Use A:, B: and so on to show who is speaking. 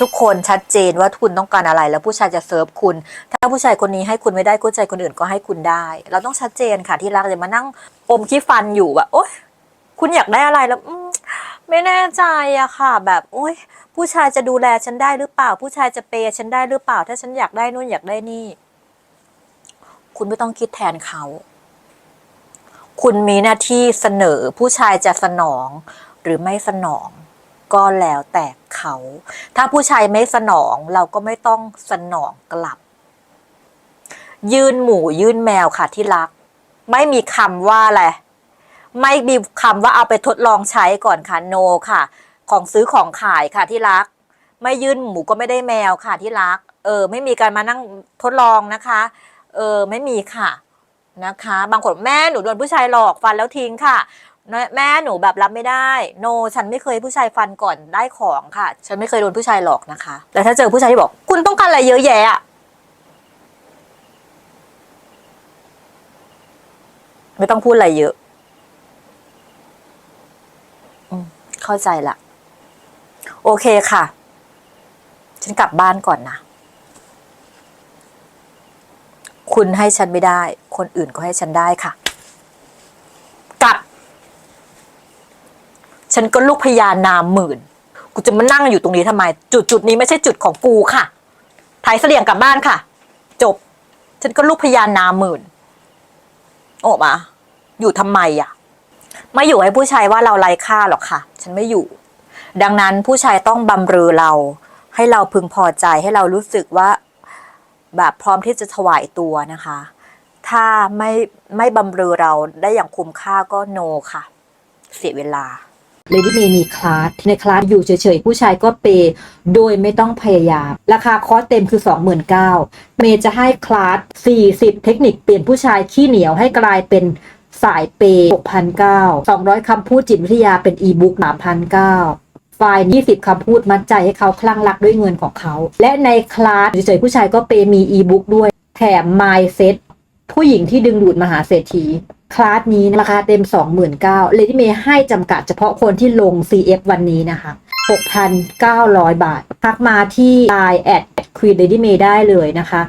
A: ทุกคนชัดเจนว่าคุณต้องการอะไร แล้วผู้ชายจะเซิร์ฟคุณ ถ้าผู้ชายคนนี้ให้คุณไม่ได้ผู้ชายคนอื่นก็ให้คุณได้ เราต้องชัดเจนค่ะที่รักจะมานั่งอมขี้ฟันอยู่แบบโอ๊ยคุณอยากได้อะไรแล้วไม่แน่ใจอะค่ะ แบบโอ๊ยผู้ชายจะดูแลฉันได้หรือเปล่า ผู้ชายจะเปย์ฉันได้หรือเปล่า ถ้าฉันอยากได้นู่นอยากได้นี่ คุณไม่ต้องคิดแทนเขา คุณมีหน้าที่เสนอผู้ชายจะสนองหรือไม่สนอง ก็แล้วแต่เขา ถ้าผู้ชายไม่สนองเราก็ไม่ต้องสนองกลับ ยืนหมูยืนแมวค่ะที่รัก ไม่มีคำว่าอะไรไม่มีคำว่าเอาไปทดลองใช้ก่อนค่ะโนค่ะ ของซื้อของขายค่ะที่รัก ไม่ยื่นหมูก็ไม่ได้แมวค่ะที่รัก เออ ไม่มีการมานั่งทดลองนะคะ เออ ไม่มีค่ะนะคะ บางคนแม่หนูโดนผู้ชายหลอกฟันแล้วทิ้งค่ะ แม่หนูแบบรับไม่ได้ โน ฉันไม่เคยผู้ชายฟันก่อนได้ของค่ะ ฉันไม่เคยโดนผู้ชายหลอกนะคะ แต่ถ้าเจอผู้ชายที่บอก คุณต้องการอะไรเยอะแยะอะไม่ต้องพูดอะไรเยอะอเข้าใจละ โอเคค่ะ ฉันกลับบ้านก่อนนะ คุณให้ฉันไม่ได้ คนอื่นก็ให้ฉันได้ค่ะ กลับ ฉันก็ลูกพญานามหมื่น กูจะมานั่งอยู่ตรงนี้ทำไม จุดจุดนี้ไม่ใช่จุดของกูค่ะไถเสลี่ยงกลับบ้านค่ะ จบ ฉันก็ลูกพญานามหมื่น ออกมา อยู่ทำไมอะ ไม่อยู่ให้ผู้ชายว่าเราไร้ค่าหรอกค่ะ ฉันไม่อยู่ ดังนั้นผู้ชายต้องบำเรอเรา ให้เราพึงพอใจให้เรารู้สึกว่า แบบพร้อมที่จะถวายตัวนะคะ ถ้าไม่ไม่บำเรอเราได้อย่างคุ้มค่าก็โนค่ะ เสียเวลา
B: เลดี้เมย์มีคลาสในคลาสอยู่เฉยๆ ผู้ชายก็เปย์โดยไม่ต้องพยายาม ราคาคอร์สเต็มคือ 29,000เมย์จะให้คลาส 40 เทคนิคเปลี่ยนผู้ชายขี้เหนียวให้กลายเป็นสายเปย์6,900 200 คำพูดจิตวิทยาเป็นอีบุ๊ก3,900ไฟล์ 20 คำพูดมัดใจให้เขาคลั่งรักด้วยเงินของเขา และในคลาสเฉยๆผู้ชายก็เปย์มีอีบุ๊กด้วย แถม Mindset ผู้หญิงที่ดึงดูดมหาเศรษฐี คลาสนี้ราคาเต็ม 29,000เลดี้เมย์ให้จำกัดเฉพาะคนที่ลง CF วันนี้นะคะ 6,900 บาท ทักมาที่ Line แอด Queen Lady May ได้เลยนะคะ